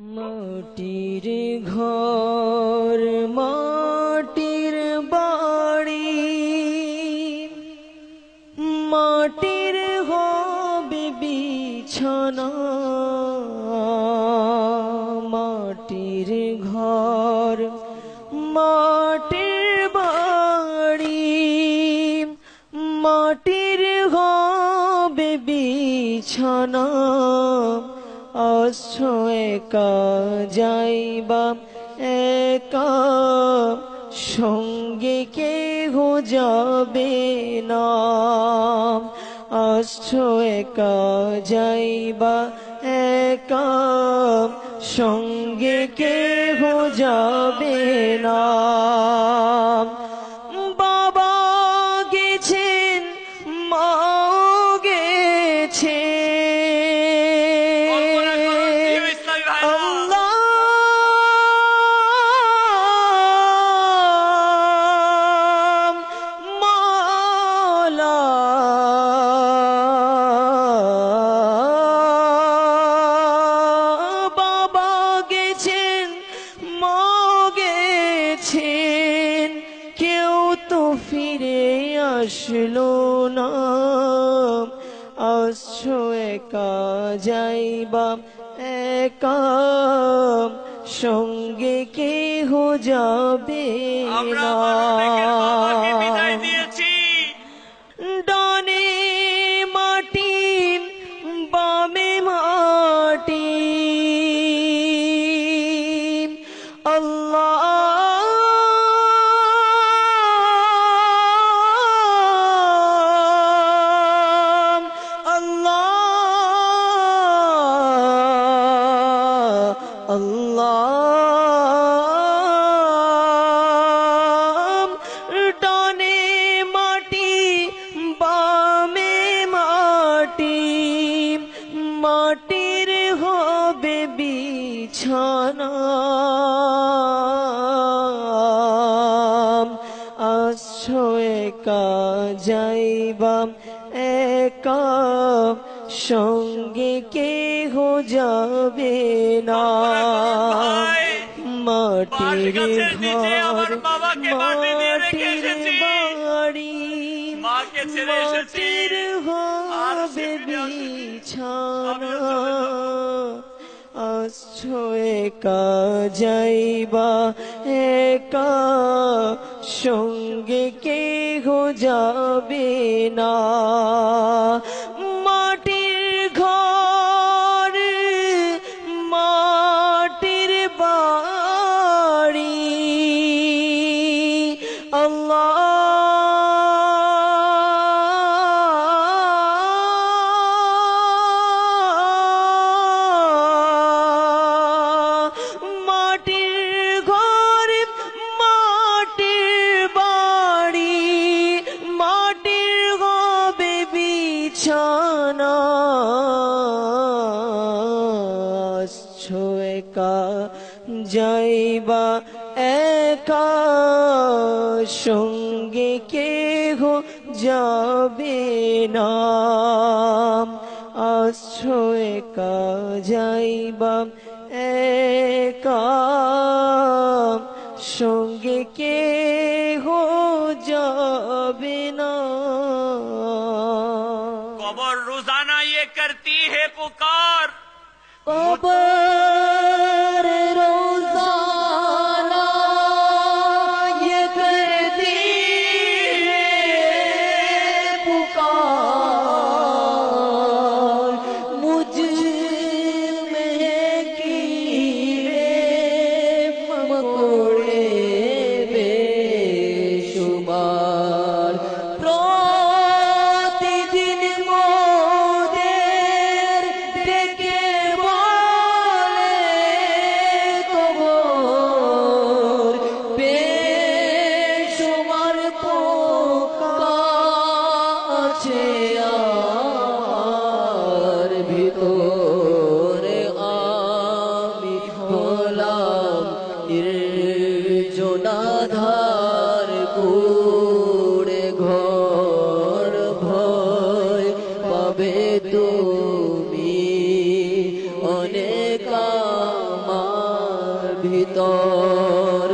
মাটির ঘর মাটির বাড়ি। মাটির হবে বিছানা মাটির ঘর মাটির বাড়ি। মাটির হবে বিছানা আসছ একা যাইবা একা? সঙ্গে কেহ যাবে না? আসছ একা যাইবা একা? সঙ্গে কেহ যাবে না? আসলো না আসছো একা যাইবা একা। সঙ্গে কেহ যাবে না? বিছানা আসছো একা যাইবাম একা সঙ্গে কেহ যাবে না মাটির ঘর মাটির বাড়ি। মাটির একা যাইবা একা সঙ্গে কেহ যাবে না। একা যাইবা একা, সঙ্গে কেহ যাবে না। আশ্রয় কা যাইবা একা, সঙ্গে কে হো যাবে না। কবর রোজানা ইয়ে করতি হে পুকার। ভিতর